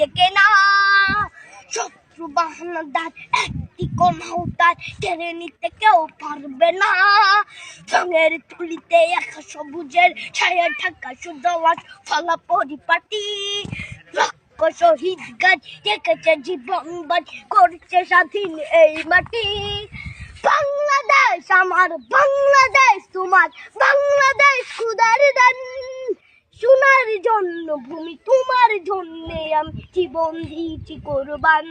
একটি কেড়ে নিতে কেউ পারবে না। রঙের তুলিতে একা সবুজের ছায়া ঢাকা সুদলাস ফলা পরিপাটি। শহীদ গাছ রেখেছে জীবন বাজ, করছে স্বাধীন এই মাটি। বাংলাদেশ, আমার বাংলাদেশ খুদার দান সোনার জন্য ভূমি, তোমার জন্য আমি জীবন দিয়েছি কোরবান।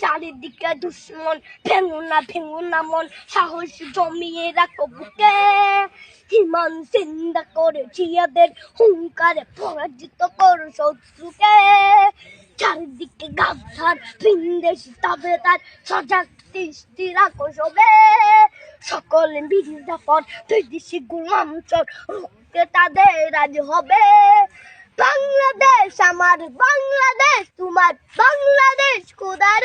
চারিদিকে দুশ্মন ভেঙো না ভেঙো না মন, সাহস জমিয়ে রাখো বুকে। হিমান চিন্তা করে জিয়াদের হুঙ্কারে পরাজিত করো শত্রুকে। চারিদিকে গাছার ভিনদেশি তবে তার সজাগ দৃষ্টি রাখো সবে। সকলে মির্জা তুই দুই দিশি চর। রুখতে তাদের রাজি হবে। বাংলাদেশ আমার বাংলাদেশ তোমার বাংলাদেশ খোদার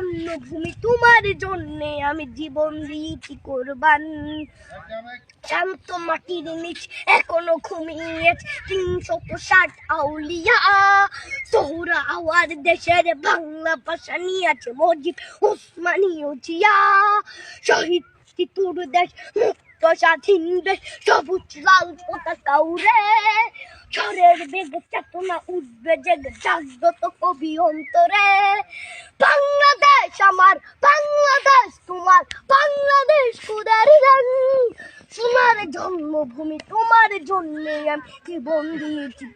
সোনার জন্য ভূমি তোমার জন্যে আমি জীবন দিয়েছি কোরবান। শান্ত মাটির নিচ, এখনও ঘুমিয়ে তিনশত ষাট আউলিয়া। সোহরা আওয়ার দেশের বাংলা ভাষা নিয়েছে মজিব উসমানীয় জিয়া। শহীদ তিতুর দেশ, মুক্ত স্বাধীন দেশ, সবুজ লাল পতাকা উড়ে। ঝড়ের বেগ চেতনা উঠবে জেগে জাগ্রত কবি অন্তরে বাংলাদেশ আমার, বাংলাদেশ তোমার, বাংলাদেশ কুদার গান তোমার জন্মভূমি, তোমার জন্মে আমি জীবন দিয়েছি।